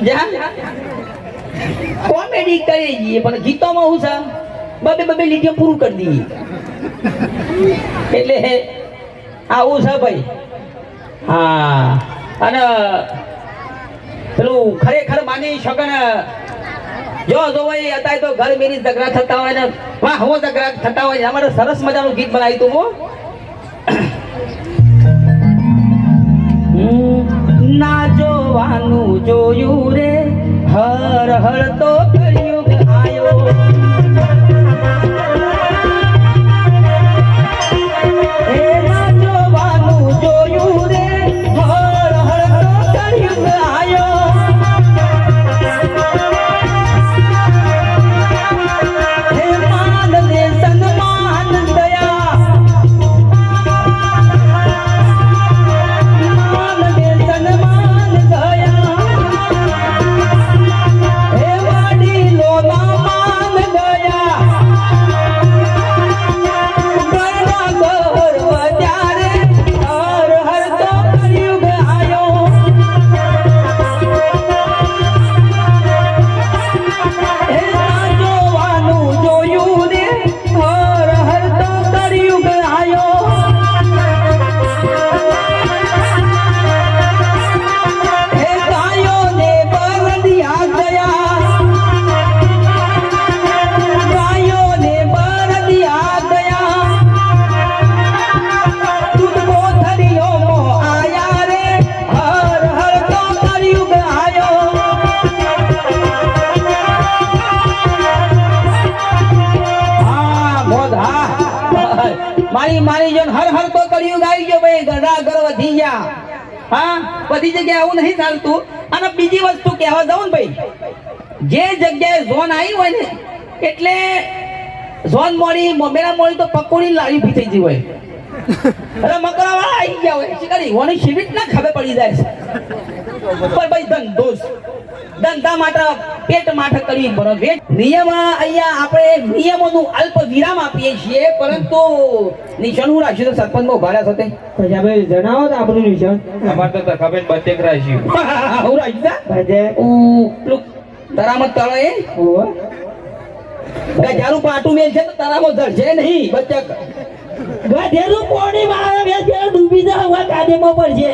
સમજ્યા? કોમેડી કરી જઈએ પણ ગીતોમાં હું છે બબે બબે લીટીઓ પૂરું કરી દઈએ. એટલે આવું છે ભાઈ. હા, અને પેલું ખરેખર માની શકન, જો જો ભાઈ, અત્યારે તો ઘર મેરી ઝઘડા થતા હોય ને, વાહ, હું ઝઘડા થતા હોય અમારે સરસ મજાનું ગીત બનાવ્યું હતું હું. ના જોવાનું જોયું રે. હર હર તો કળિયુગ વધી હા, બધી જગ્યાએ આવું નહીં ચાલતું. અને બીજી વસ્તુ કહેવા દઉં ને ભાઈ, જે જગ્યાએ ઝોન આવી હોય ને, એટલે ઝોન મોડી, મોમેરા મોડી તો પકોડી લારી ભી થઈ ગઈ હોય. અરે મકરા વાળા આવી ગયા હોય શિકારી ઓની શિવિટ ના ખબર પડી જાય છે? પણ ભાઈ ધંધો. ધંધા માટે પેટ માટે કરવી બરોબર નિયમ અહીંયા આપણે નિયમોનું અલ્પ વિરામ આપીએ છીએ પરંતુ નિશાન હું રાખ્યું તો સરપંચ બહુ ભાડા સાથે ભાઈ જણાવો તો આપણું નિશાન. અમારે તો ખબર બચેક રાખ્યું હું રાખ્યું તા? ભજે પેલું તરામત તળે. ગજારું પાટું મેલ છે તો તરામત ધરશે નહીં બચક. ગધેરું પોણી મારે બે જણ ડૂબી જા હવે કાદેમાં પડશે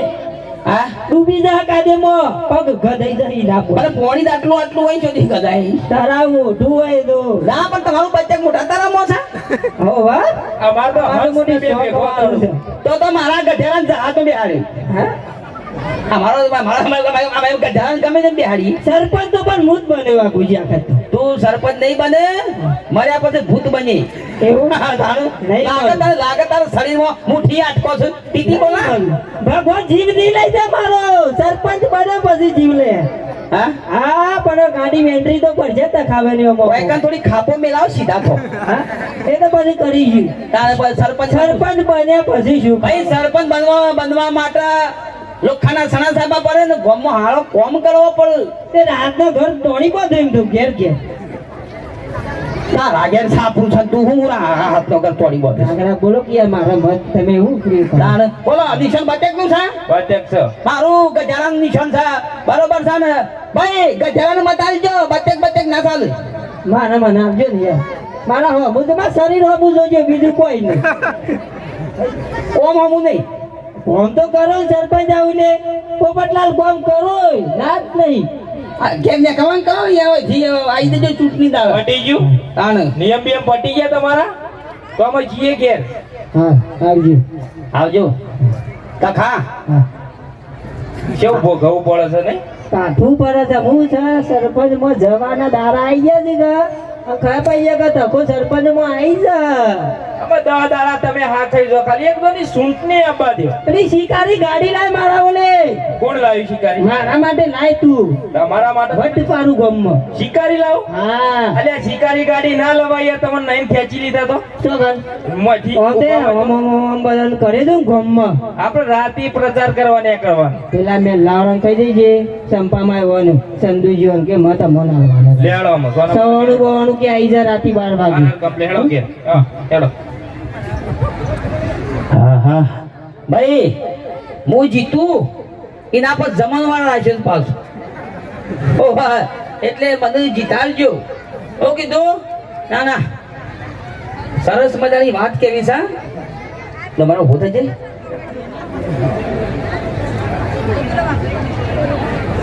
હા? ડૂબી જા કાદેમાં. પગ ગધાઈ જઈ નાખો અરે પોણી આટલું આટલું હોય છે દી ગજાય તારા મોઢું હોય તો. ના પણ તમારું બચ્ચા મોટા તરામો છે? હો વા અમાર તો મારી મોટી. તો તો મારા ગઢેરા જા તો બિહાડી. હા? અમારો મારા મારા મારા ગમે તેમ બિહાડી. સરપંચ તો પણ હું જ બનેવા ગુજ્યા કરતો. તું સરપંચ નહીં બને મર્યા પછી ભૂત બની. એવું? લાગે બને. તારે લાગે તારા શરીરમાં મુઠ્ઠી આટકો છે. ટીટી બોલા. ભગવાન જીવ નહીં લઈ જાય મારો. સરપંચ બને પછી જીવ લે. હા? હા પણ ગાડી એન્ટ્રી તો પડશે જ ખાવાની થોડી ખાપો મેલાવ સીધા એ તો પછી કરીશું તારે સરપંચ સરપંચ બન્યા પછી શું? ભાઈ સરપંચ બનવા બનવા માટે લોખાના સણા સાહેબા પડે ને ગામમાં હાળો કોમ કરવો પડે. તે રાતનો ઘર તોડી કો દેમ તું ઘેર ઘેર ના રાગેર સાપરું છે તું હું રા હાથ નો કર તોડી બોલ આગળ બોલો કે મારા મત તમે હું કરો? બોલો નિશાન બટેકનું છે? બટેક છે મારું ગજારાનું નિશાન છે. બરોબર છે ને? ભાઈ ગજારાનું મત આલજો બટેક બટેક ના ચાલે. મારા મને આપજો ને યાર. મારા હો હું તમારા શરીર હમું જોજો બીજું કોઈ નહીં. ઓમ હમું નહીં. ફોન તો કરો સરપંચ આવીને. પોપટલાલ ફોન કરો ના જ નહીં. આ કેમ ને કવન કરો ને હવે જી આવી દેજો ચૂંટણી દાવે પટી ગયું? તાણ નિયમ બિયમ પટી ગયા તમારા? તો અમે જીએ ઘેર. હા આવજો. આવજો. કાકા હા. કેવું ભોગવવું પડે છે નહીં? કાઠું પડે છે. હું છે સરપંચમાં જવાના દારા આવી ગયા છે કે આ ખા પાઈએ કે તકો સરપંચમાં આવી જા. અમે દવા દાડા તમે હા થઈ જો ખાલી એક દોની સૂંટ ને આપવા દે. પેલી શિકારી ગાડી લાય મારા ઓલે. કોણ લાવી શિકારી? મારા માટે લાય તું. તમારા માટે ભટ પારું ગમ શિકારી લાવ? હા. અલે શિકારી ગાડી ના લવાય તમને નહીં ખેંચી લીધા તો? તો ગન મોથી ઓતે હમ બદલ કરે દઉં ગમ આપણે રાતે પ્રચાર કરવાને. કરવા પેલા મેં લાવણ કહી દેજે ચંપામાં આવવાનું સંદુજી કે મત મન આવવાનું લેડો સોના કે આઈ જા રાતી 12 વાગે. કપલે હેડો કે. હા હેડો. હા હા. ભાઈ હું જીતું એના પર જમણવાર રાખશે પાછું. ઓ હા એટલે મને જીતાડજો. ઓ કીધું? ના ના. સરસ મજાની વાત કેવી છે? તમારો થઈ જાય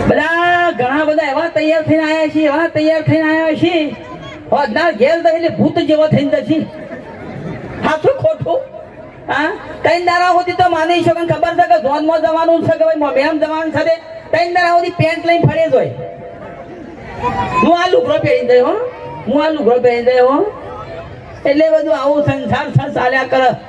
બધા ઘણા બધા એવા તૈયાર થઈને આયા છે એવા તૈયાર થઈને આયા છે હોદના ઘેર તો એટલે ભૂત જેવો થઈને જશે. સાચું ખોટું. હા? ત્રણ દારા સુધી તો માની શકો ને ખબર છે કે ધોનમાં જવાનું છે કે ભાઈ મોઢેમ જવાનું છે ત્રણ દાડા સુધી પેન્ટ લઈને ફરે જ હોય હું આ લુગડો પહેરી દઈ હો. હું આ લુગડો પહેરી દઈ હો. એટલે બધું આવું સંસાર ચાલ્યા કરે.